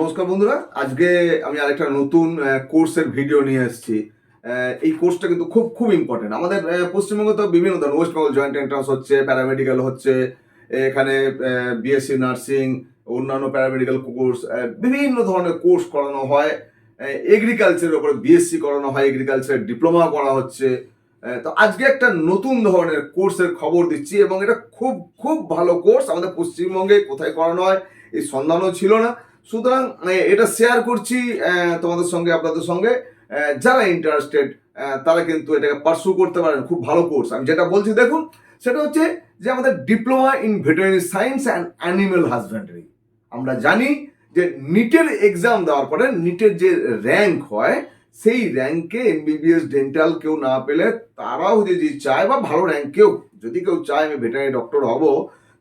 নমস্কার বন্ধুরা, আজকে আমি আরেকটা নতুন কোর্সের ভিডিও নিয়ে এসেছি। এই কোর্সটা কিন্তু খুব খুব ইম্পর্টেন্ট আমাদের পশ্চিমবঙ্গে তো বিভিন্ন ধরনের ওয়েস্ট বেঙ্গল জয়েন্ট এন্ট্রান্স হচ্ছে প্যারামেডিক্যাল হচ্ছে, এখানে বিএসসি নার্সিং অন্যান্য প্যারামেডিক্যাল কোর্স বিভিন্ন ধরনের কোর্স করানো হয়। এগ্রিকালচারের উপরে বিএসসি করানো হয় এগ্রিকালচারের ডিপ্লোমা করা হচ্ছে। তো আজকে একটা নতুন ধরনের কোর্সের খবর দিচ্ছি এবং এটা খুব খুব ভালো কোর্স আমাদের পশ্চিমবঙ্গে কোথায় করানো হয়, এই সন্ধানও ছিল না। সুতরাং আহ, এটা শেয়ার করছি তোমাদের সঙ্গে আপনাদের সঙ্গে। যারা ইন্টারেস্টেড তারা কিন্তু এটাকে পার্সু করতে পারেন। খুব ভালো কোর্স আমি যেটা বলছি দেখুন সেটা হচ্ছে যে আমাদের diploma in veterinary science and animal husbandry আমরা জানি যে নিটের এক্সাম দেওয়ার পরে নিটের যে র্যাঙ্ক হয় সেই র্যাঙ্কে এমবিবিএস ডেন্টাল কেউ না পেলে তারাও যদি চায় বা ভালো র্যাঙ্ক কেউ যদি কেউ চায় আমি ভেটেরিনারি ডক্টর হব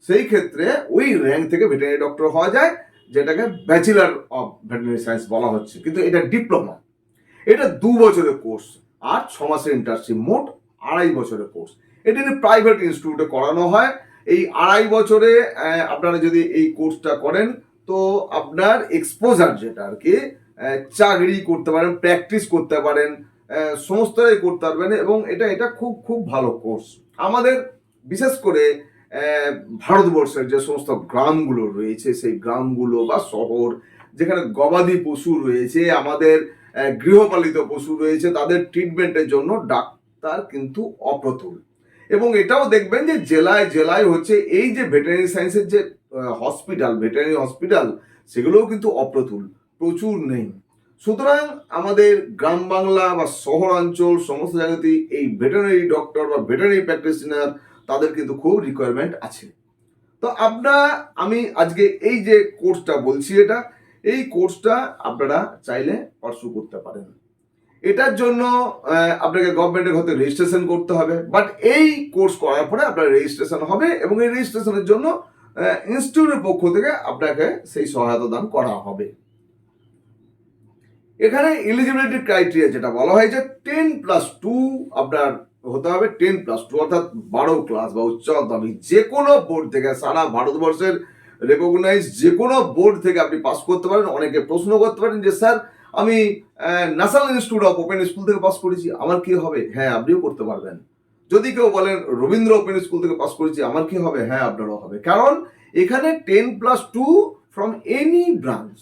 সেই ক্ষেত্রে ওই র্যাঙ্ক থেকে ভেটেরিনারি ডক্টর হওয়া যায়। যেটাকে ব্যাচেলার অফ ভেটেরিনারি সায়েন্স বলা হচ্ছে। কিন্তু এটা ডিপ্লোমা এটা দু বছরের কোর্স আর ছ মাসের ইন্টার্নশিপ মোট আড়াই বছরের কোর্স এটা প্রাইভেট ইনস্টিটিউটে করানো হয়। এই আড়াই বছরে আপনারা যদি এই কোর্সটা করেন, তো আপনার এক্সপোজার যেটা আর কি চাকরি করতে পারেন প্র্যাকটিস করতে পারেন সমস্তটাই করতে পারবেন এবং এটা এটা খুব খুব ভালো কোর্স আমাদের, বিশেষ করে ভারতবর্ষের যে সমস্ত গ্রামগুলো রয়েছে, সেই গ্রামগুলো বা শহর যেখানে গবাদি পশু রয়েছে, আমাদের গৃহপালিত পশু রয়েছে, তাদের ট্রিটমেন্টের জন্য ডাক্তার কিন্তু অপ্রতুল। এবং এটাও দেখবেন যে জেলায় জেলায় হচ্ছে এই যে ভেটেরিনারি সায়েন্সের যে হসপিটাল ভেটেরিনারি হসপিটাল সেগুলোও কিন্তু অপ্রতুল, প্রচুর নেই। সুতরাং আমাদের গ্রাম বাংলা বা শহরাঞ্চল, সমস্ত জায়গাতেই এই ভেটেরিনারি ডক্টর বা ভেটেরিনারি প্র্যাকটিশনার তাদের কিন্তু খুব রিকোয়ারমেন্ট আছে। তো আপনারা, আমি আজকে এই যে কোর্সটা বলছি এটা, এই কোর্সটা আপনারা চাইলে পার্সু করতে পারেন। এটার জন্য আপনাকে গভর্নমেন্টের হতে রেজিস্ট্রেশন করতে হবে। বাট এই কোর্স করার পরে আপনার রেজিস্ট্রেশন হবে এবং এই রেজিস্ট্রেশনের জন্য ইনস্টিটিউটের পক্ষ থেকে আপনাকে সেই সহায়তা দান করা হবে। এখানে এলিজিবিলিটি ক্রাইটেরিয়া যেটা বলা হয় যে টেন প্লাস টু আপনার হতে হবে টেন প্লাস টু অর্থাৎ বারো ক্লাস বা উচ্চ মাধ্যমিক। যে কোনো বোর্ড থেকে সারা ভারতবর্ষের রেকগনাইজ যে কোনো বোর্ড থেকে আপনি পাস করতে পারেন। অনেকে প্রশ্ন করতে পারেন যে, স্যার, আমি National Institute of Open School থেকে পাস করেছি, আমার কি হবে? হ্যাঁ আপনিও করতে পারবেন। যদি কেউ বলেন, রবীন্দ্র ওপেন স্কুল থেকে পাস করেছি, আমার কি হবে? হ্যাঁ আপনারও হবে। কারণ এখানে ten plus two from any branch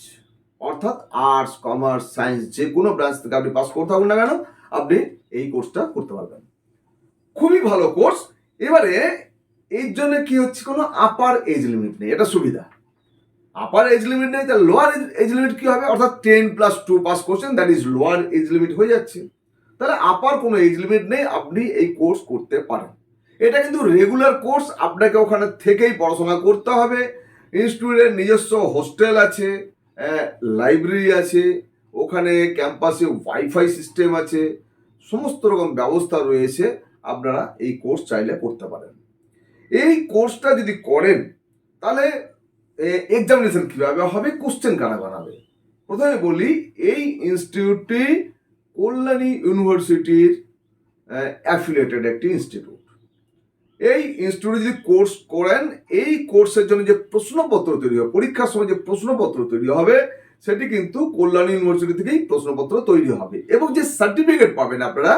অর্থাৎ আর্টস কমার্স সায়েন্স যে কোনো ব্রাঞ্চ থেকে আপনি পাস করতে পারবেন না কেন, আপনি এই কোর্সটা করতে পারবেন। খুবই ভালো কোর্স এবারে এর জন্য কি হচ্ছে কোনো আপার এজ লিমিট নেই, এটা সুবিধা। আপার এজ লিমিট নেই, তাহলে লোয়ার এজ লিমিট কি হবে? অর্থাৎ টেন প্লাস টু পাস করছেন that is lower age limit হয়ে যাচ্ছে। তাহলে আপার কোনো এজ লিমিট নেই, আপনি এই কোর্স করতে পারেন। এটা কিন্তু রেগুলার কোর্স আপনাকে ওখানে থেকেই পড়াশোনা করতে হবে। ইনস্টিটিউটের নিজস্ব হোস্টেল আছে লাইব্রেরি আছে, ওখানে ক্যাম্পাসে ওয়াইফাই সিস্টেম আছে, সমস্ত রকম ব্যবস্থা রয়েছে। আপনারা এই কোর্স চাইলে করতে পারেন। এই কোর্সটা যদি করেন, তাহলে এক্সামিনেশন কীভাবে হবে কোশ্চেন কারা বানাবে? প্রথমে বলি, এই ইনস্টিটিউটটি কল্যাণী ইউনিভার্সিটির অ্যাফিলিয়েটেড একটি ইনস্টিটিউট এই ইনস্টিটিউটে যদি কোর্স করেন, এই কোর্সের জন্য যে প্রশ্নপত্র তৈরি হবে, পরীক্ষার সময় যে প্রশ্নপত্র তৈরি হবে, সেটি কিন্তু কল্যাণী ইউনিভার্সিটি থেকেই প্রশ্নপত্র তৈরি হবে। এবং যে সার্টিফিকেট পাবেন আপনারা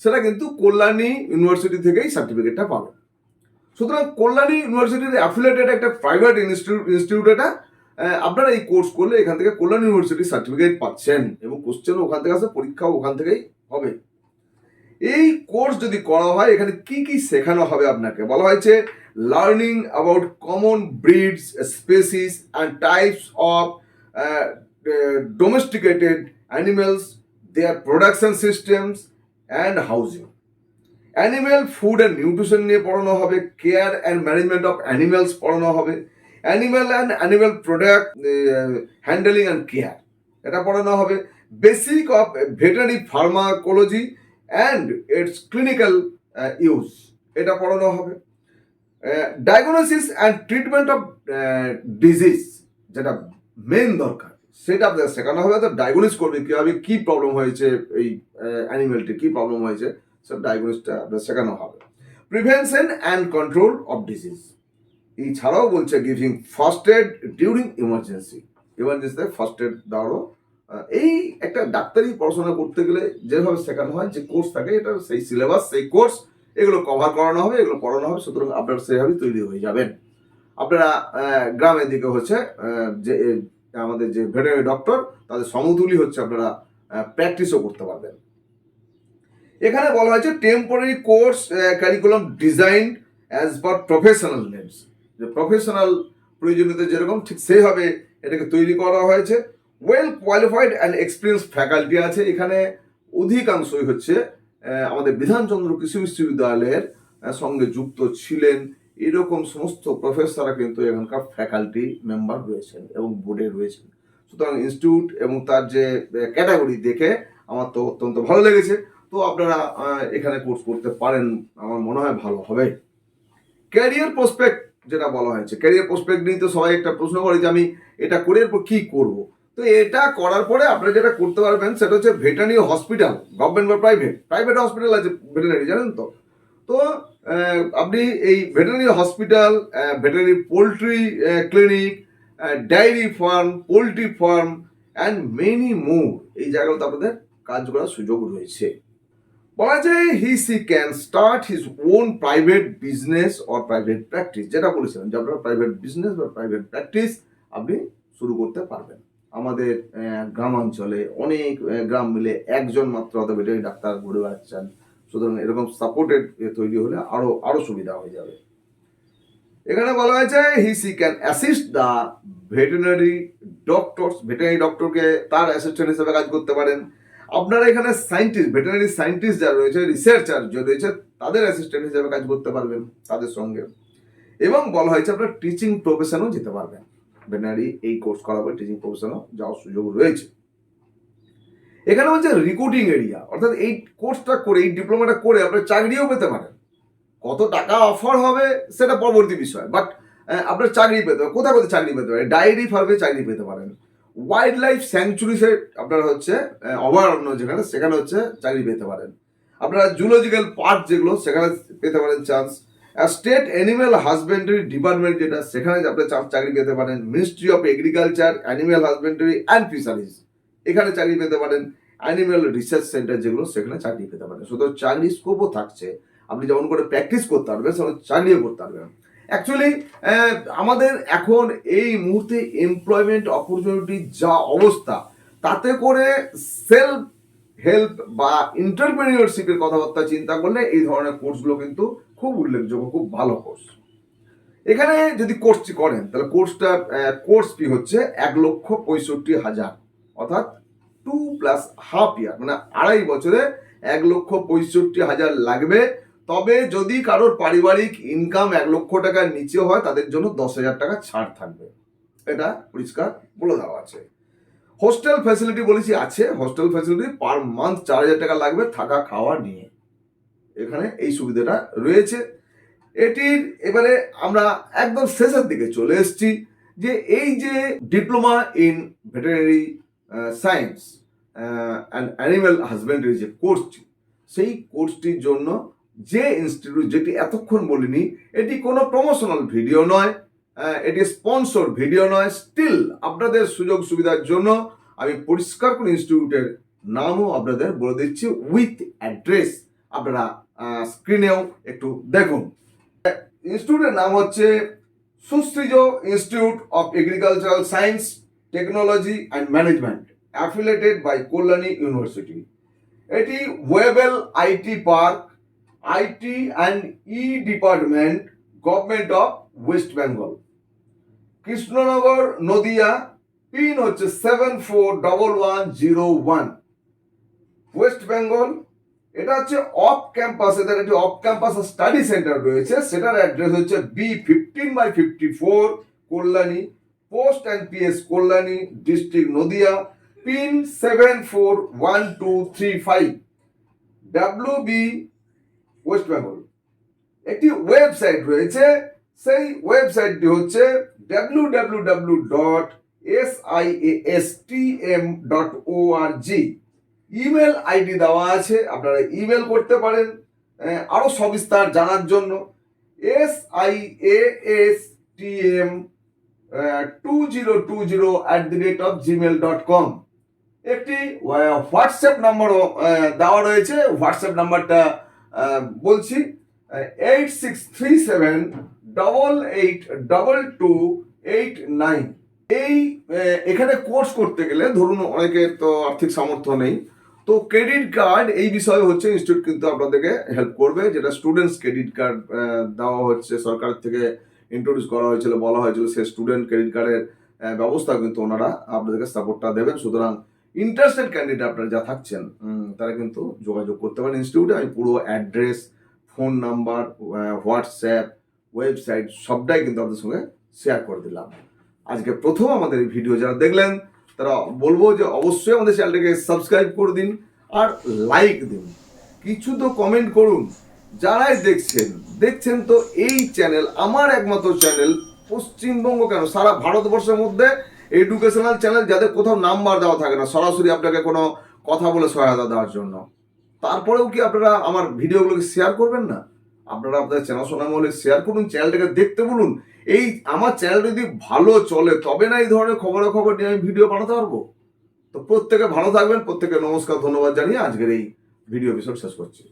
সেটা কিন্তু কল্যাণী ইউনিভার্সিটি থেকেই সার্টিফিকেটটা পাবে। সুতরাং কল্যাণী ইউনিভার্সিটির অ্যাফিলেটেড একটা প্রাইভেট ইনস্টিটিউট ইনস্টিটিউট এটা আপনারা এই কোর্স করলে এখান থেকে কল্যাণ ইউনিভার্সিটির সার্টিফিকেট পাচ্ছেন এবং কোশ্চেনও ওখান থেকে আসে, পরীক্ষাও ওখান থেকেই হবে। এই কোর্স যদি করা হয়, এখানে কি কি শেখানো হবে আপনাকে? বলা হয়েছে learning about common breeds species and types of domesticated animals their production systems and housing animal food and nutrition নিয়ে পড়ানো হবে care and management of animals পড়ানো হবে। Animal and animal product handling and care এটা পড়ানো হবে। Basic of veterinary pharmacology and its clinical use এটা পড়ানো হবে। Diagnosis and treatment of disease যেটা মেন দরকার। সেটা আপনাদের শেখানো হবে তো ডায়াগনোস করবে কীভাবে কী প্রবলেম হয়েছে এই অ্যানিমেলটি কী প্রবলেম হয়েছে? সব ডায়াগনোসটা আপনাদের শেখানো হবে। Prevention and control of disease এছাড়াও বলছে giving first aid during emergency ইমার্জেন্সিতে first aid দেওয়ারও এই একটা ডাক্তারি পড়াশোনা করতে গেলে যেভাবে শেখানো হয়, যে কোর্স থাকে, এটা সেই সিলেবাস সেই কোর্স এগুলো কভার করানো হবে, এগুলো পড়ানো হবে, সুতরাং আপনারা সেভাবে তৈরি হয়ে যাবেন। আপনারা গ্রামের দিকে হচ্ছে যে আমাদের যে ভেটেরিনারি ডক্টর তাদের সমতুলি হচ্ছে আপনারা প্র্যাকটিসও করতে পারবেন। এখানে বলা হয়েছে temporary course curriculum design as per professional names যে প্রফেশনাল প্রয়োজনীয়তা যেরকম, ঠিক সেইভাবে এটাকে তৈরি করা হয়েছে। Well qualified and experience faculty আছে। এখানে অধিকাংশই হচ্ছে আমাদের বিধানচন্দ্র কৃষি বিশ্ববিদ্যালয়ের সঙ্গে যুক্ত ছিলেন এরকম সমস্ত প্রফেসররা কিন্তু এখানকার ফ্যাকাল্টি মেম্বার রয়েছেন এবং বোর্ডে রয়েছেন। সুতরাং ইনস্টিটিউট এবং তার যে ক্যাটাগরি দেখে আমার তো অত্যন্ত ভালো লেগেছে। তো আপনারা এখানে কোর্স করতে পারেন, আমার মনে হয় ভালো হবে। ক্যারিয়ার প্রসপেক্ট যেটা বলা হয়েছে ক্যারিয়ার প্রসপেক্ট নিয়ে তো সবাই একটা প্রশ্ন করে যে আমি এটা করে এরপর কী করব? তো এটা করার পরে আপনারা যেটা করতে পারবেন, সেটা হচ্ছে ভেটারি হসপিটাল গভর্নমেন্ট বা প্রাইভেট প্রাইভেট হসপিটাল আছে ভেটেরিনারি জানেন তো? তো আপনি এই veterinary hospital veterinary poultry clinic dairy farm, poultry farm and many more এই জায়গাগুলোতে আপনাদের কাজ করার সুযোগ রয়েছে। বলা যায় he she can start his own private business or private practice যেটা বলেছিলাম যে আপনারা প্রাইভেট বিজনেস বা প্রাইভেট প্র্যাকটিস আপনি শুরু করতে পারবেন। আমাদের গ্রামাঞ্চলে অনেক গ্রাম মিলে একজন মাত্র অত ভেটেরিনারি ডাক্তার ঘুরে বেড়াচ্ছেন সুতরাং এরকম সাপোর্টেড তৈরি হলে আরও আরও সুবিধা হয়ে যাবে। এখানে বলা হয়েছে he she can assist the veterinary doctors veterinary ডক্টরকে তার অ্যাসিস্ট্যান্ট হিসেবে কাজ করতে পারেন। আপনারা এখানে সায়েন্টিস্ট ভেটেরিনারি সায়েন্টিস্ট যারা রয়েছে রিসার্চার যে রয়েছে, তাদের অ্যাসিস্ট্যান্ট হিসেবে কাজ করতে পারবেন তাদের সঙ্গে। এবং বলা হয়েছে, আপনার টিচিং প্রফেশনও যেতে পারবেন। ভেটেরিনারি এই কোর্স করার পর টিচিং প্রফেশনও যাওয়ার সুযোগ রয়েছে। এখানে হচ্ছে রিক্রুটিং এরিয়া অর্থাৎ এই কোর্সটা করে, এই ডিপ্লোমাটা করে আপনি চাকরিও পেতে পারেন। কত টাকা অফার হবে সেটা পরবর্তী বিষয় বাট আপনার চাকরি পেতে পারেন। কোথায় কোথায় চাকরি পেতে পারেন? ডায়েরি ফার্মে চাকরি পেতে পারেন। ওয়াইল্ড লাইফ স্যাংচুরিসে আপনার হচ্ছে অভয়ারণ্য যেখানে, সেখানে হচ্ছে চাকরি পেতে পারেন। আপনারা জুলজিক্যাল পার্ক যেগুলো, সেখানে পেতে পারেন chance state animal husbandry department যেটা, সেখানে আপনি চাকরি পেতে পারেন। Ministry of agriculture animal husbandry and fisheries এখানে চাকরি পেতে পারেন। অ্যানিম্যাল রিসার্চ সেন্টার যেগুলো, সেখানে চাকরি পেতে পারেন। শুধু চাকরি স্কোপও থাকছে। আপনি যেমন করে প্র্যাকটিস করতে পারবেন সেমন চাকরিও করতে পারবেন। অ্যাকচুয়ালি আমাদের এখন এই মুহূর্তে এমপ্লয়মেন্ট অপরচুনিটির যা অবস্থা, তাতে করে সেলফ হেল্প বা ইন্টারপ্রেনিয়রশিপের কথাবার্তা চিন্তা করলে এই ধরনের কোর্সগুলো কিন্তু খুব উল্লেখযোগ্য, খুব ভালো কোর্স এখানে যদি কোর্সটি করেন, তাহলে কোর্সটার কোর্স ফি হচ্ছে এক লক্ষ পঁয়ষট্টি হাজার। অর্থাৎ টু প্লাস হাফ ইয়ার মানে আড়াই বছরে এক লক্ষ পঁয়ষট্টি হাজার লাগবে। তবে যদি কারোর পারিবারিক ইনকাম এক লক্ষ টাকার নিচে হয়, তাদের জন্য দশ হাজার টাকা ছাড় থাকবে। এটা পরিষ্কার বলে দেওয়া আছে। হোস্টেল ফ্যাসিলিটি বলেছি আছে, হোস্টেল ফ্যাসিলিটি পার মান্থ চার হাজার টাকা লাগবে থাকা খাওয়া নিয়ে। এখানে এই সুবিধাটা রয়েছে। এটির এবারে আমরা একদম শেষের দিকে চলে এসেছি যে এই যে diploma in veterinary science and animal husbandry যে কোর্সটি সেই কোর্সটির জন্য যে ইনস্টিটিউট যেটি এতক্ষণ বলিনি, এটি কোনো প্রমোশনাল ভিডিও নয় এটি স্পন্সর ভিডিও নয়। স্টিল আপনাদের সুযোগ সুবিধার জন্য আমি পরিষ্কার করে ইনস্টিটিউটের নামও আপনাদের বলে দিচ্ছি উইথ অ্যাড্রেস আপনারা স্ক্রিনেও একটু দেখুন। ইনস্টিটিউটের নাম হচ্ছে Sushree's institute of agricultural science, technology and management. Affiliated by Kalyani university এটি Webel IT park IT and E department government of West Bengal Krishnanagar, Nadia, pin হচ্ছে seven four double one zero one West Bengal এটা হচ্ছে of campus এদের একটি of campus study centre রয়েছে। সেটার address হচ্ছে B fifteen by fifty four Kalyani post and PS Kalyani district Nadia. Pin seven four one two three five W B West Bengal একটি website রয়েছে সেই ওয়েবসাইটটি হচ্ছে W W W dot S I S T M dot O R G email ID দেওয়া আছে আপনারা email করতে পারেন আহ, আরও সবিস্তার জানার জন্য। S I S T M two zero two zero at the rate of Gmail dot com একটি হোয়াটসঅ্যাপ নাম্বারও দেওয়া রয়েছে। হোয়াটসঅ্যাপ নাম্বারটা বলছি eight six three seven double eight double two eight nine এই এখানে কোর্স করতে গেলে, ধরুন অনেকের তো আর্থিক সামর্থ্য নেই, তো ক্রেডিট কার্ড এই বিষয়ে হচ্ছে ইনস্টিটিউট কিন্তু আপনাদেরকে হেল্প করবে, যেটা স্টুডেন্টস ক্রেডিট কার্ড দেওয়া হচ্ছে, সরকার থেকে ইন্ট্রোডিউস করা হয়েছিল, বলা হয়েছিল সে স্টুডেন্ট ক্রেডিট কার্ডের ব্যবস্থা কিন্তু ওনারা আপনাদেরকে সাপোর্টটা দেবেন। সুতরাং ইন্টারেস্টেড ক্যান্ডিডেট আপনারা যা থাকছেন তারা কিন্তু যোগাযোগ করতে পারেন ইনস্টিটিউটে আমি পুরো address phone number WhatsApp website সবটাই কিন্তু আপনাদের সঙ্গে শেয়ার করে দিলাম। আজকে প্রথম আমাদের এই ভিডিও যারা দেখলেন, তারা বলব যে অবশ্যই আমাদের চ্যানেলটাকে সাবস্ক্রাইব করে দিন আর লাইক দিন। কিছু তো কমেন্ট করুন। যারাই দেখছেন দেখছেন তো এই চ্যানেল আমার একমাত্র চ্যানেল পশ্চিমবঙ্গ কেন? সারা ভারতবর্ষের মধ্যে এডুকেশনাল চ্যানেল যাদের কোথাও নাম্বার দেওয়া থাকে না, সরাসরি আপনাকে কোনো কথা বলে সহায়তা দেওয়ার জন্য। তারপরেও কি আপনারা আমার ভিডিওগুলোকে শেয়ার করবেন না? আপনারা আপনাদের চেনাশোনা মহলে শেয়ার করুন চ্যানেলটাকে দেখতে বলুন। এই আমার চ্যানেল যদি ভালো চলে, তবে না এই ধরনের খবরের খবর নিয়ে আমি ভিডিও বানাতে পারব? তো প্রত্যেকে ভালো থাকবেন, প্রত্যেকে নমস্কার, ধন্যবাদ জানিয়ে আজকের এই ভিডিও এপিসোড শেষ করছি।